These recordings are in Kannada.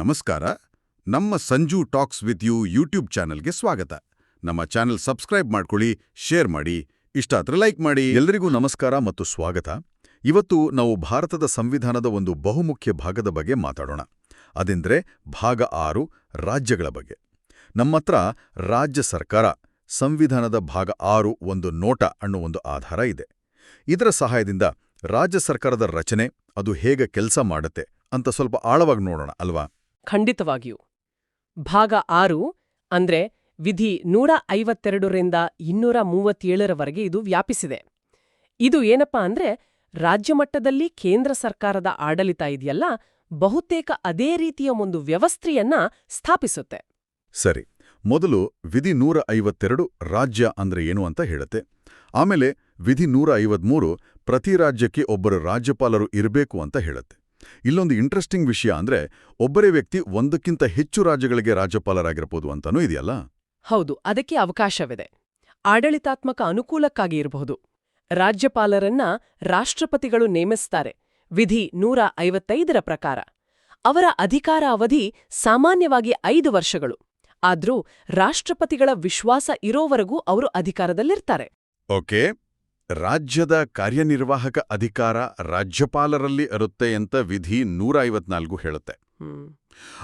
ನಮಸ್ಕಾರ. ನಮ್ಮ Sanju talks with you YouTube ಚಾನೆಲ್ಗೆ ಸ್ವಾಗತ. ನಮ್ಮ ಚಾನೆಲ್ ಸಬ್ಸ್ಕ್ರೈಬ್ ಮಾಡ್ಕೊಳ್ಳಿ, ಶೇರ್ ಮಾಡಿ. ಇಷ್ಟ ಆದ್ರೆ ಲೈಕ್ ಮಾಡಿ. ಎಲ್ಲರಿಗೂ ನಮಸ್ಕಾರ ಮತ್ತು ಸ್ವಾಗತ. ಇವತ್ತು ನಾವು ಭಾರತದ ಸಂವಿಧಾನದ ಒಂದು ಬಹುಮುಖ್ಯ ಭಾಗದ ಬಗ್ಗೆ ಮಾತಾಡೋಣ. ಅದೆಂದರೆ ಭಾಗ ಆರು, ರಾಜ್ಯಗಳ ಬಗ್ಗೆ. ನಮ್ಮತ್ರ ರಾಜ್ಯ ಸರ್ಕಾರ, ಸಂವಿಧಾನದ ಭಾಗ ಆರು ಒಂದು ನೋಟ ಅನ್ನೋ ಒಂದು ಆಧಾರ ಇದೆ. ಇದರ ಸಹಾಯದಿಂದ ರಾಜ್ಯ ಸರ್ಕಾರದ ರಚನೆ, ಅದು ಹೇಗೆ ಕೆಲಸ ಮಾಡುತ್ತೆ ಅಂತ ಸ್ವಲ್ಪ ಆಳವಾಗಿ ನೋಡೋಣ, ಅಲ್ವಾ? ಖಂಡಿತವಾಗಿಯೂ. ಭಾಗ ಆರು ಅಂದ್ರೆ ವಿಧಿ ನೂರ ಐವತ್ತೆರಡರಿಂದ ಇನ್ನೂರ ಮೂವತ್ತೇಳರವರೆಗೆ ಇದು ವ್ಯಾಪಿಸಿದೆ. ಇದು ಏನಪ್ಪಾ ಅಂದ್ರೆ ರಾಜ್ಯಮಟ್ಟದಲ್ಲಿ ಕೇಂದ್ರ ಸರ್ಕಾರದ ಆಡಳಿತ ಇದೆಯಲ್ಲ, ಬಹುತೇಕ ಅದೇ ರೀತಿಯ ಒಂದು ವ್ಯವಸ್ಥೆಯನ್ನ ಸ್ಥಾಪಿಸುತ್ತೆ. ಸರಿ, ಮೊದಲು ವಿಧಿ ನೂರ ಐವತ್ತೆರಡು ರಾಜ್ಯ ಅಂದ್ರೆ ಏನು ಅಂತ ಹೇಳುತ್ತೆ. ಆಮೇಲೆ ವಿಧಿ ನೂರ ಐವತ್ಮೂರು ಪ್ರತಿ ರಾಜ್ಯಕ್ಕೆ ಒಬ್ಬರು ರಾಜ್ಯಪಾಲರು ಇರಬೇಕು ಅಂತ ಹೇಳುತ್ತೆ. ಇಲ್ಲೊಂದು ಇಂಟ್ರೆಸ್ಟಿಂಗ್ ವಿಷಯ ಅಂದ್ರೆ ಒಬ್ಬರೇ ವ್ಯಕ್ತಿ ಒಂದಕ್ಕಿಂತ ಹೆಚ್ಚು ರಾಜ್ಯಗಳಿಗೆ ರಾಜ್ಯಪಾಲರಾಗಿರಬಹುದು ಅಂತಾನೂ ಇದೆಯಲ್ಲ? ಹೌದು ಅದಕ್ಕೆ ಅವಕಾಶವಿದೆ. ಆಡಳಿತಾತ್ಮಕ ಅನುಕೂಲಕ್ಕಾಗಿ ಇರಬಹುದು. ರಾಜ್ಯಪಾಲರನ್ನ ರಾಷ್ಟ್ರಪತಿಗಳು ನೇಮಿಸ್ತಾರೆ ವಿಧಿ ನೂರ ಐವತ್ತೈದರ ಪ್ರಕಾರ. ಅವರ ಅಧಿಕಾರ ಅವಧಿ ಸಾಮಾನ್ಯವಾಗಿ ಐದು ವರ್ಷಗಳು. ಆದ್ರೂ ರಾಷ್ಟ್ರಪತಿಗಳ ವಿಶ್ವಾಸ ಇರೋವರೆಗೂ ಅವರು ಅಧಿಕಾರದಲ್ಲಿರ್ತಾರೆ. ಓಕೆ. ರಾಜ್ಯದ ಕಾರ್ಯನಿರ್ವಾಹಕ ಅಧಿಕಾರ ರಾಜ್ಯಪಾಲರಲ್ಲಿ ಇರುತ್ತೆ ಅಂತ ವಿಧಿ ನೂರ ಐವತ್ನಾಲ್ಕು ಹೇಳುತ್ತೆ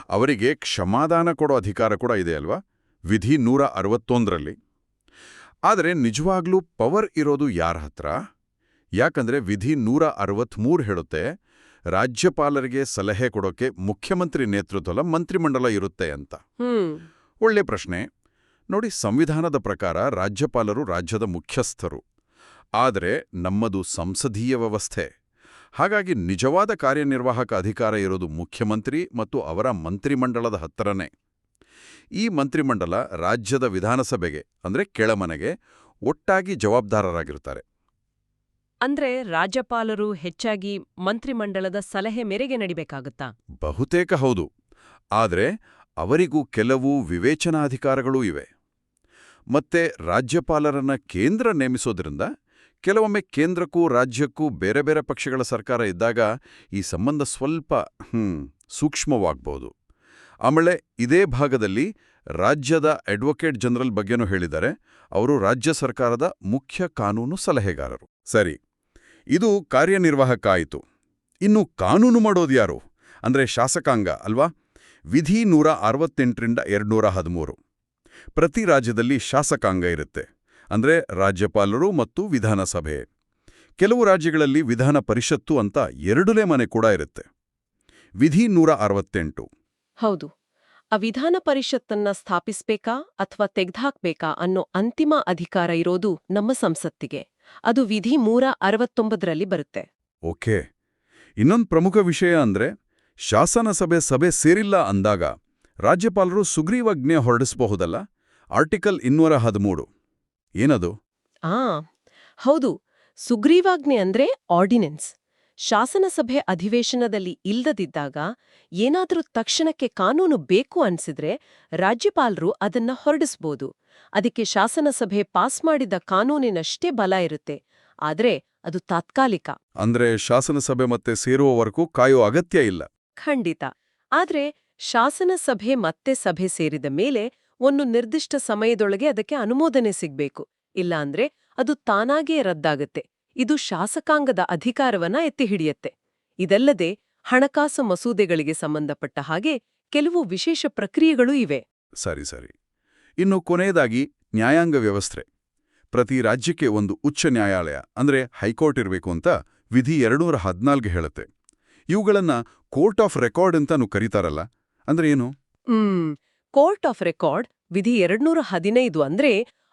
ಅವರಿಗೆ ಕ್ಷಮಾದಾನ ಕೊಡೋ ಅಧಿಕಾರ ಕೂಡ ಇದೆ ಅಲ್ವಾ? ವಿಧಿ ನೂರ ಅರವತ್ತೊಂದರಲ್ಲಿ ಆದರೆ ನಿಜವಾಗ್ಲೂ ಪವರ್ ಇರೋದು ಯಾರ ಹತ್ರ? ಯಾಕಂದ್ರೆ ವಿಧಿ ನೂರ ಅರವತ್ತ್ಮೂರು ಹೇಳುತ್ತೆ ರಾಜ್ಯಪಾಲರಿಗೆ ಸಲಹೆ ಕೊಡೋಕೆ ಮುಖ್ಯಮಂತ್ರಿ ನೇತೃತ್ವದ ಮಂತ್ರಿಮಂಡಲ ಇರುತ್ತೆ ಅಂತ. ಒಳ್ಳೆ ಪ್ರಶ್ನೆ. ನೋಡಿ ಸಂವಿಧಾನದ ಪ್ರಕಾರ ರಾಜ್ಯಪಾಲರು ರಾಜ್ಯದ ಮುಖ್ಯಸ್ಥರು. ಆದರೆ ನಮ್ಮದು ಸಂಸದೀಯ ವ್ಯವಸ್ಥೆ. ಹಾಗಾಗಿ ನಿಜವಾದ ಕಾರ್ಯನಿರ್ವಾಹಕ ಅಧಿಕಾರ ಇರೋದು ಮುಖ್ಯಮಂತ್ರಿ ಮತ್ತು ಅವರ ಮಂತ್ರಿಮಂಡಲದ ಹತ್ತಿರನೇ ಈ ಮಂತ್ರಿಮಂಡಲ ರಾಜ್ಯದ ವಿಧಾನಸಭೆಗೆ ಅಂದ್ರೆ ಕೆಳಮನೆಗೆ ಒಟ್ಟಾಗಿ ಜವಾಬ್ದಾರರಾಗಿರುತ್ತಾರೆ ಅಂದ್ರೆ ರಾಜ್ಯಪಾಲರು ಹೆಚ್ಚಾಗಿ ಮಂತ್ರಿಮಂಡಲದ ಸಲಹೆ ಮೇರೆಗೆ ನಡಿಬೇಕಾಗುತ್ತಾ? ಬಹುತೇಕ ಹೌದು. ಆದರೆ ಅವರಿಗೂ ಕೆಲವು ವಿವೇಚನಾಧಿಕಾರಗಳೂ ಇವೆ. ಮತ್ತೆ ರಾಜ್ಯಪಾಲರನ್ನ ಕೇಂದ್ರ ನೇಮಿಸೋದ್ರಿಂದ ಕೆಲವೊಮ್ಮೆ ಕೇಂದ್ರಕ್ಕೂ ರಾಜ್ಯಕ್ಕೂ ಬೇರೆ ಬೇರೆ ಪಕ್ಷಗಳ ಸರ್ಕಾರ ಇದ್ದಾಗ ಈ ಸಂಬಂಧ ಸ್ವಲ್ಪ ಸೂಕ್ಷ್ಮವಾಗ್ಬೋದು. ಆಮೇಲೆ ಇದೇ ಭಾಗದಲ್ಲಿ ರಾಜ್ಯದ ಅಡ್ವೊಕೇಟ್ ಜನರಲ್ ಬಗ್ಗೆನೂ ಹೇಳಿದ್ದಾರೆ. ಅವರು ರಾಜ್ಯ ಸರ್ಕಾರದ ಮುಖ್ಯ ಕಾನೂನು ಸಲಹೆಗಾರರು. ಸರಿ, ಇದು ಕಾರ್ಯನಿರ್ವಾಹಕ ಆಯಿತು ಇನ್ನು ಕಾನೂನು ಮಾಡೋದು ಯಾರು? ಅಂದ್ರೆ ಶಾಸಕಾಂಗ, ಅಲ್ವಾ? ವಿಧಿ ನೂರ ಅರವತ್ತೆಂಟರಿಂದ ಎರಡು ಪ್ರತಿ ರಾಜ್ಯದಲ್ಲಿ ಶಾಸಕಾಂಗ ಇರುತ್ತೆ. ಅಂದ್ರೆ ರಾಜ್ಯಪಾಲರು ಮತ್ತು ವಿಧಾನಸಭೆ. ಕೆಲವು ರಾಜ್ಯಗಳಲ್ಲಿ ವಿಧಾನ ಪರಿಷತ್ತು ಅಂತ ಎರಡನೇ ಮನೆ ಕೂಡ ಇರುತ್ತೆ. ವಿಧಿ ನೂರ ಅರವತ್ತೆಂಟು. ಹೌದು. ಆ ವಿಧಾನ ಪರಿಷತ್ತನ್ನ ಸ್ಥಾಪಿಸ್ಬೇಕಾ ಅಥವಾ ತೆಗ್ದ್ಹಾಕ್ಬೇಕಾ ಅನ್ನೋ ಅಂತಿಮ ಅಧಿಕಾರ ಇರೋದು ನಮ್ಮ ಸಂಸತ್ತಿಗೆ. ಅದು ವಿಧಿ ಮೂರ ಅರವತ್ತೊಂಬತ್ತರಲ್ಲಿ ಬರುತ್ತೆ. ಓಕೆ. ಇನ್ನೊಂದು ಪ್ರಮುಖ ವಿಷಯ ಅಂದ್ರೆ ಶಾಸನಸಭೆ ಸಭೆ ಸೇರಿಲ್ಲ ಅಂದಾಗ ರಾಜ್ಯಪಾಲರು ಸುಗ್ರೀವಾಜ್ಞೆ ಹೊರಡಿಸಬಹುದಲ್ಲ? ಆರ್ಟಿಕಲ್ ಇನ್ನೂರ ಹದಿಮೂರು. ಏನದು? ಆ ಹೌದು. ಸುಗ್ರೀವಾಜ್ಞೆ ಅಂದ್ರೆ ಆರ್ಡಿನೆನ್ಸ್. ಶಾಸನಸಭೆ ಅಧಿವೇಶನದಲ್ಲಿ ಇಲ್ಲದಿದ್ದಾಗ ಏನಾದರೂ ತಕ್ಷಣಕ್ಕೆ ಕಾನೂನು ಬೇಕು ಅನ್ಸಿದ್ರೆ ರಾಜ್ಯಪಾಲರು ಅದನ್ನ ಹೊರಡಿಸ್ಬೋದು. ಅದಕ್ಕೆ ಶಾಸನಸಭೆ ಪಾಸ್ ಮಾಡಿದ ಕಾನೂನಿನಷ್ಟೇ ಬಲ ಇರುತ್ತೆ. ಆದ್ರೆ ಅದು ತಾತ್ಕಾಲಿಕ. ಅಂದ್ರೆ ಶಾಸನಸಭೆ ಮತ್ತೆ ಸೇರುವವರೆಗೂ ಕಾಯೋ ಅಗತ್ಯ ಇಲ್ಲ. ಖಂಡಿತ. ಆದ್ರೆ ಶಾಸನಸಭೆ ಮತ್ತೆ ಸಭೆ ಸೇರಿದ ಮೇಲೆ ಒಂದು ನಿರ್ದಿಷ್ಟ ಸಮಯದೊಳಗೆ ಅದಕ್ಕೆ ಅನುಮೋದನೆ ಸಿಗ್ಬೇಕು. ಇಲ್ಲಾಂದ್ರೆ ಅದು ತಾನಾಗೇ ರದ್ದಾಗತ್ತೆ. ಇದು ಶಾಸಕಾಂಗದ ಅಧಿಕಾರವನ್ನ ಎತ್ತಿ ಹಿಡಿಯತ್ತೆ ಇದಲ್ಲದೆ ಹಣಕಾಸು ಮಸೂದೆಗಳಿಗೆ ಸಂಬಂಧಪಟ್ಟ ಹಾಗೆ ಕೆಲವು ವಿಶೇಷ ಪ್ರಕ್ರಿಯೆಗಳೂ ಇವೆ. ಸರಿ ಸರಿ. ಇನ್ನು ಕೊನೆಯದಾಗಿ ನ್ಯಾಯಾಂಗ ವ್ಯವಸ್ಥೆ. ಪ್ರತಿ ರಾಜ್ಯಕ್ಕೆ ಒಂದು ಉಚ್ಚ ನ್ಯಾಯಾಲಯ ಅಂದ್ರೆ ಹೈಕೋರ್ಟ್ ಇರಬೇಕು ಅಂತ ವಿಧಿ ಎರಡೂರ ಹದಿನಾಲ್ಕು ಹೇಳುತ್ತೆ. ಇವುಗಳನ್ನ ಕೋರ್ಟ್ ಆಫ್ ರೆಕಾರ್ಡ್ ಅಂತಾನು ಕರೀತಾರಲ್ಲ. ಅಂದ್ರೆ ಏನು? ಹ್ಮ್. ಕೋರ್ಟ್ ಆಫ್ ರೆಕಾರ್ಡ್ ವಿಧಿ ಎರಡ್ನೂರ ಹದಿನೈದು ಅಂದ್ರೆ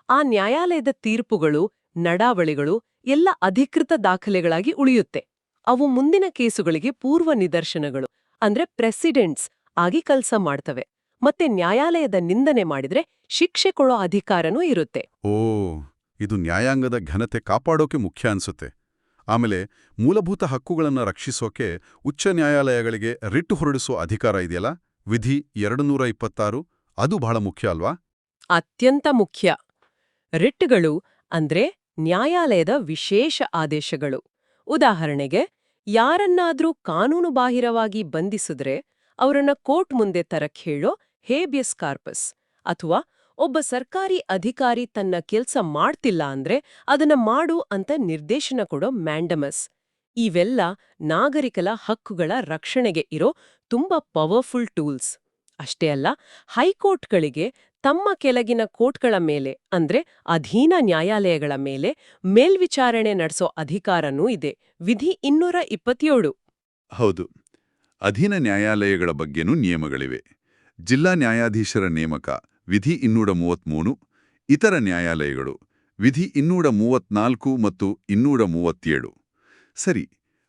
ಆ ನ್ಯಾಯಾಲಯದ ತೀರ್ಪುಗಳು, ನಡಾವಳಿಗಳು ಎಲ್ಲ ಅಧಿಕೃತ ದಾಖಲೆಗಳಾಗಿ ಉಳಿಯುತ್ತೆ. ಅವು ಮುಂದಿನ ಕೇಸುಗಳಿಗೆ ಪೂರ್ವ ನಿದರ್ಶನಗಳು, ಅಂದ್ರೆ ಪ್ರೆಸಿಡೆಂಟ್ಸ್ ಆಗಿ ಕೆಲಸ ಮಾಡ್ತವೆ. ಮತ್ತೆ ನ್ಯಾಯಾಲಯದ ನಿಂದನೆ ಮಾಡಿದ್ರೆ ಶಿಕ್ಷೆ ಕೊಡೋ ಅಧಿಕಾರನೂ ಇರುತ್ತೆ. ಓ, ಇದು ನ್ಯಾಯಾಂಗದ ಘನತೆ ಕಾಪಾಡೋಕೆ ಮುಖ್ಯ ಅನ್ಸುತ್ತೆ. ಆಮೇಲೆ ಮೂಲಭೂತ ಹಕ್ಕುಗಳನ್ನು ರಕ್ಷಿಸೋಕೆ ಉಚ್ಚ ನ್ಯಾಯಾಲಯಗಳಿಗೆ ರಿಟ್ ಹೊರಡಿಸುವ ಅಧಿಕಾರ ಇದೆಯಲ್ಲ? ವಿಧಿ ಎರಡು ನೂರ ಇಪ್ಪತ್ತಾರು ಅದು ಬಹಳ ಮುಖ್ಯ ಅಲ್ವಾ? ಅತ್ಯಂತ ಮುಖ್ಯ. ರಿಟ್ಗಳು ಅಂದ್ರೆ ನ್ಯಾಯಾಲಯದ ವಿಶೇಷ ಆದೇಶಗಳು. ಉದಾಹರಣೆಗೆ, ಯಾರನ್ನಾದ್ರೂ ಕಾನೂನುಬಾಹಿರವಾಗಿ ಬಂಧಿಸಿದ್ರೆ ಅವರನ್ನ ಕೋರ್ಟ್ ಮುಂದೆ ತರಕ್ ಹೇಳೋ ಹೇಬಿಯಸ್ ಕಾರ್ಪಸ್ ಅಥವಾ ಒಬ್ಬ ಸರ್ಕಾರಿ ಅಧಿಕಾರಿ ತನ್ನ ಕೆಲ್ಸ ಮಾಡ್ತಿಲ್ಲ ಅಂದ್ರೆ ಅದನ್ನ ಮಾಡು ಅಂತ ನಿರ್ದೇಶನ ಕೊಡೋ ಮ್ಯಾಂಡಮಸ್. ಇವೆಲ್ಲ ನಾಗರಿಕಲ ಹಕ್ಕುಗಳ ರಕ್ಷಣೆಗೆ ಇರೋ ತುಂಬಾ ಪವರ್ಫುಲ್ ಟೂಲ್ಸ್. ಅಷ್ಟೇ ಅಲ್ಲ, ಹೈಕೋರ್ಟ್ಗಳಿಗೆ ತಮ್ಮ ಕೆಳಗಿನ ಕೋರ್ಟ್ಗಳ ಮೇಲೆ, ಅಂದ್ರೆ ಅಧೀನ ನ್ಯಾಯಾಲಯಗಳ ಮೇಲೆ ಮೇಲ್ವಿಚಾರಣೆ ನಡೆಸೋ ಅಧಿಕಾರನೂ ಇದೆ. ವಿಧಿ ಇನ್ನೂರ ಇಪ್ಪತ್ತೇಳು. ಹೌದು. ಅಧೀನ ನ್ಯಾಯಾಲಯಗಳ ಬಗ್ಗೆನೂ ನಿಯಮಗಳಿವೆ. ಜಿಲ್ಲಾ ನ್ಯಾಯಾಧೀಶರ ನೇಮಕ ವಿಧಿ ಇನ್ನೂರ ಮೂವತ್ಮೂರು ಇತರ ನ್ಯಾಯಾಲಯಗಳು ವಿಧಿ ಇನ್ನೂರ ಮೂವತ್ನಾಲ್ಕು ಮತ್ತು ಇನ್ನೂರ ಮೂವತ್ತೇಳು. ಸರಿ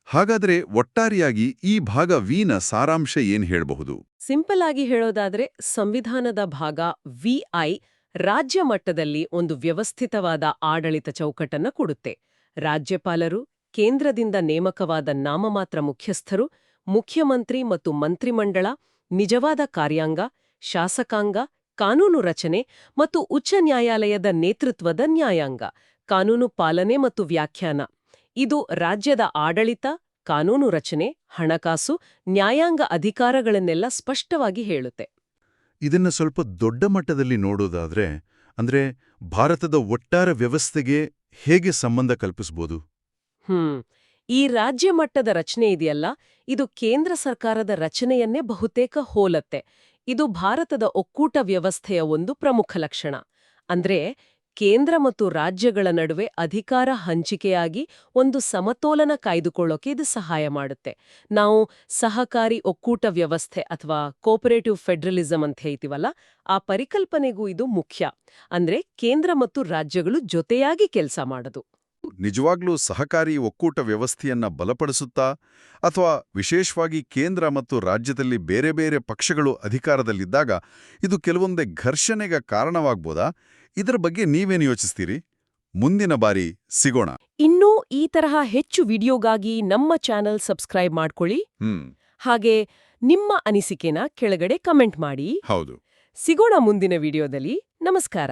ಹಾಗಾದ್ರೆ ಒಟ್ಟಾರೆಯಾಗಿ ಈ ಭಾಗ ವಿನ ಸಾರಾಂಶ ಏನ್ ಹೇಳಬಹುದು? ಸಿಂಪಲ್ ಆಗಿ ಹೇಳೋದಾದ್ರೆ ಸಂವಿಧಾನದ ಭಾಗ ವಿಐ ರಾಜ್ಯ ಮಟ್ಟದಲ್ಲಿ ಒಂದು ವ್ಯವಸ್ಥಿತವಾದ ಆಡಳಿತ ಚೌಕಟ್ಟನ್ನು ಕೊಡುತ್ತೆ. ರಾಜ್ಯಪಾಲರು, ಕೇಂದ್ರದಿಂದ ನೇಮಕವಾದ ನಾಮಮಾತ್ರ ಮುಖ್ಯಸ್ಥರು, ಮುಖ್ಯಮಂತ್ರಿ ಮತ್ತು ಮಂತ್ರಿಮಂಡಳ, ನಿಜವಾದ ಕಾರ್ಯಾಂಗ, ಶಾಸಕಾಂಗ, ಕಾನೂನು ರಚನೆ ಮತ್ತು ಉಚ್ಚ ನ್ಯಾಯಾಲಯದ ನೇತೃತ್ವದ ನ್ಯಾಯಾಂಗ, ಕಾನೂನು ಪಾಲನೆ ಮತ್ತು ವ್ಯಾಖ್ಯಾನ. ಇದು ರಾಜ್ಯದ ಆಡಳಿತ ಕಾನೂನು ರಚನೆ ಹಣಕಾಸು ನ್ಯಾಯಾಂಗ ಅಧಿಕಾರಗಳನ್ನೆಲ್ಲ ಸ್ಪಷ್ಟವಾಗಿ ಹೇಳುತ್ತೆ. ಇದನ್ನ ಸ್ವಲ್ಪ ದೊಡ್ಡ ಮಟ್ಟದಲ್ಲಿ ನೋಡೋದಾದ್ರೆ ಅಂದ್ರೆ ಭಾರತದ ಒಟ್ಟಾರ ವ್ಯವಸ್ಥೆಗೆ ಹೇಗೆ ಸಂಬಂಧ ಕಲ್ಪಿಸಬಹುದು ಹ್ಮ್. ಈ ರಾಜ್ಯ ಮಟ್ಟದ ರಚನೆ ಇದೆಯಲ್ಲ ಇದು ಕೇಂದ್ರ ಸರ್ಕಾರದ ರಚನೆಯನ್ನೇ ಬಹುತೇಕ ಹೋಲತ್ತೆ. ಇದು ಭಾರತದ ಒಕ್ಕೂಟ ವ್ಯವಸ್ಥೆಯ ಒಂದು ಪ್ರಮುಖ ಲಕ್ಷಣ. ಅಂದ್ರೆ ಕೇಂದ್ರ ಮತ್ತು ರಾಜ್ಯಗಳ ನಡುವೆ ಅಧಿಕಾರ ಹಂಚಿಕೆಯಾಗಿ ಒಂದು ಸಮತೋಲನ ಕಾಯ್ದುಕೊಳ್ಳೋಕೆ ಇದು ಸಹಾಯ ಮಾಡುತ್ತೆ. ನಾವು ಸಹಕಾರಿ ಒಕ್ಕೂಟ ವ್ಯವಸ್ಥೆ ಅಥವಾ ಕೋಪರೇಟಿವ್ ಫೆಡರಲಿಸಂ ಅಂತ ಹೇಳ್ತೀವಲ್ಲ, ಆ ಪರಿಕಲ್ಪನೆಗೂ ಇದು ಮುಖ್ಯ. ಅಂದ್ರೆ ಕೇಂದ್ರ ಮತ್ತು ರಾಜ್ಯಗಳು ಜೊತೆಯಾಗಿ ಕೆಲಸ ಮಾಡೋದು. ನಿಜವಾಗ್ಲೂ ಸಹಕಾರಿ ಒಕ್ಕೂಟ ವ್ಯವಸ್ಥೆಯನ್ನ ಬಲಪಡಿಸುತ್ತಾ, ಅಥವಾ ವಿಶೇಷವಾಗಿ ಕೇಂದ್ರ ಮತ್ತು ರಾಜ್ಯದಲ್ಲಿ ಬೇರೆ ಬೇರೆ ಪಕ್ಷಗಳು ಅಧಿಕಾರದಲ್ಲಿದ್ದಾಗ ಇದು ಕೆಲವೊಂದೇ ಘರ್ಷಣೆಗೆ ಕಾರಣವಾಗ್ಬೋದಾ? ಇದರ ಬಗ್ಗೆ ನೀವೇನು ಯೋಚಿಸ್ತೀರಿ? ಮುಂದಿನ ಬಾರಿ ಸಿಗೋಣ. ಇನ್ನೂ ಈ ತರಹ ಹೆಚ್ಚು ವಿಡಿಯೋಗಾಗಿ ನಮ್ಮ ಚಾನೆಲ್ ಸಬ್ಸ್ಕ್ರೈಬ್ ಮಾಡ್ಕೊಳ್ಳಿ. ಹಾಗೆ ನಿಮ್ಮ ಅನಿಸಿಕೆನ ಕೆಳಗಡೆ ಕಮೆಂಟ್ ಮಾಡಿ. ಹೌದು. ಸಿಗೋಣ ಮುಂದಿನ ವಿಡಿಯೋದಲ್ಲಿ. ನಮಸ್ಕಾರ.